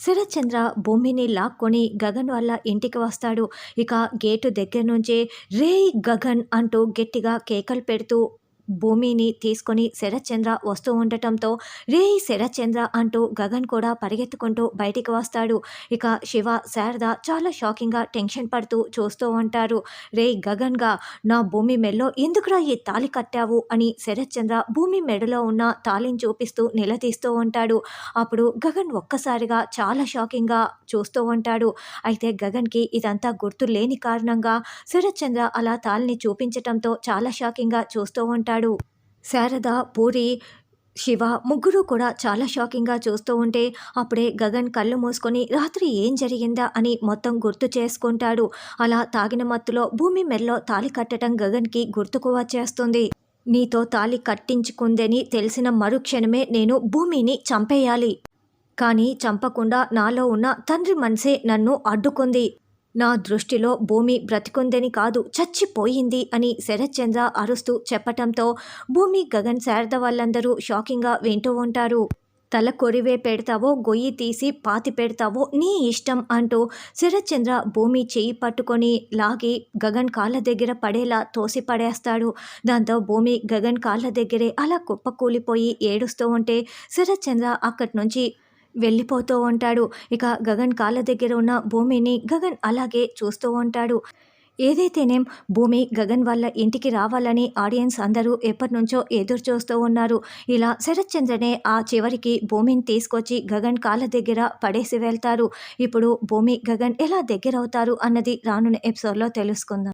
శరత్ భూమిని లాక్కొని గగన్ వాళ్ళ ఇంటికి వస్తాడు. ఇక గేటు దగ్గర నుంచే రే గగన్ అంటూ గట్టిగా కేకలు పెడుతూ భూమిని తీసుకొని శరత్చంద్ర వస్తూ ఉండటంతో రే శరత్చంద్ర అంటూ గగన్ కూడా పరిగెత్తుకుంటూ బయటికి వస్తాడు. ఇక శివ శారద చాలా షాకింగ్గా టెన్షన్ పడుతూ చూస్తూ ఉంటారు. రే గగన్గా నా భూమి మెడలో ఎందుకురా ఈ తాలి కట్టావు? అని శరత్చంద్ర భూమి మెడలో ఉన్న తాలిని చూపిస్తూ నిలదీస్తూ ఉంటాడు. అప్పుడు గగన్ ఒక్కసారిగా చాలా షాకింగ్గా చూస్తూ ఉంటాడు. అయితే గగన్కి ఇదంతా గుర్తు లేని కారణంగా శరత్చంద్ర అలా తాలిని చూపించటంతో చాలా షాకింగ్గా చూస్తూ ఉంటాడు. శారద పూరి శివ ముగ్గురు కూడా చాలా షాకింగ్గా చూస్తూ ఉంటే అప్పుడే గగన్ కళ్ళు మూసుకొని రాత్రి ఏం జరిగిందా అని మొత్తం గుర్తు చేసుకుంటాడు. అలా తాగిన మత్తులో భూమి మెల్లో తాలి కట్టడం గగన్కి గుర్తుకు వచ్చేస్తుంది. నీతో తాలి కట్టించుకుందని తెలిసిన మరుక్షణమే నేను భూమిని చంపేయాలి. కానీ చంపకుండా నాలో ఉన్న తండ్రి మనసే నన్ను అడ్డుకుంది. నా దృష్టిలో భూమి బ్రతికుందని కాదు చచ్చిపోయింది అని శరత్చంద్ర అరుస్తూ చెప్పటంతో భూమి గగన్ శారద వాళ్ళందరూ షాకింగ్గా వింటూ ఉంటారు. తల కొరివే పెడతావో గొయ్యి తీసి పాతి పెడతావో నీ ఇష్టం అంటూ శరత్చంద్ర భూమి చేయి పట్టుకొని లాగి గగన్ కాళ్ళ దగ్గర పడేలా తోసి పడేస్తాడు. దాంతో భూమి గగన్ కాళ్ళ దగ్గరే అలా కుప్పకూలిపోయి ఏడుస్తూ ఉంటే శరత్చంద్ర అక్కడి నుంచి వెళ్ళిపోతూ ఉంటాడు. ఇక గగన్ కాళ్ళ దగ్గర ఉన్న భూమిని గగన్ అలాగే చూస్తూ ఉంటాడు. ఏదైతేనేం భూమి గగన్ వాళ్ళ ఇంటికి రావాలని ఆడియన్స్ అందరూ ఎప్పటి నుంచో ఎదురు చూస్తూ ఉన్నారు. ఇలా శరత్చంద్రనే ఆ చివరికి భూమిని తీసుకొచ్చి గగన్ కాళ్ళ దగ్గర పడేసి వెళ్తారు. ఇప్పుడు భూమి గగన్ ఎలా దగ్గర అవుతారు అన్నది రానున్న ఎపిసోడ్లో తెలుసుకుందాం.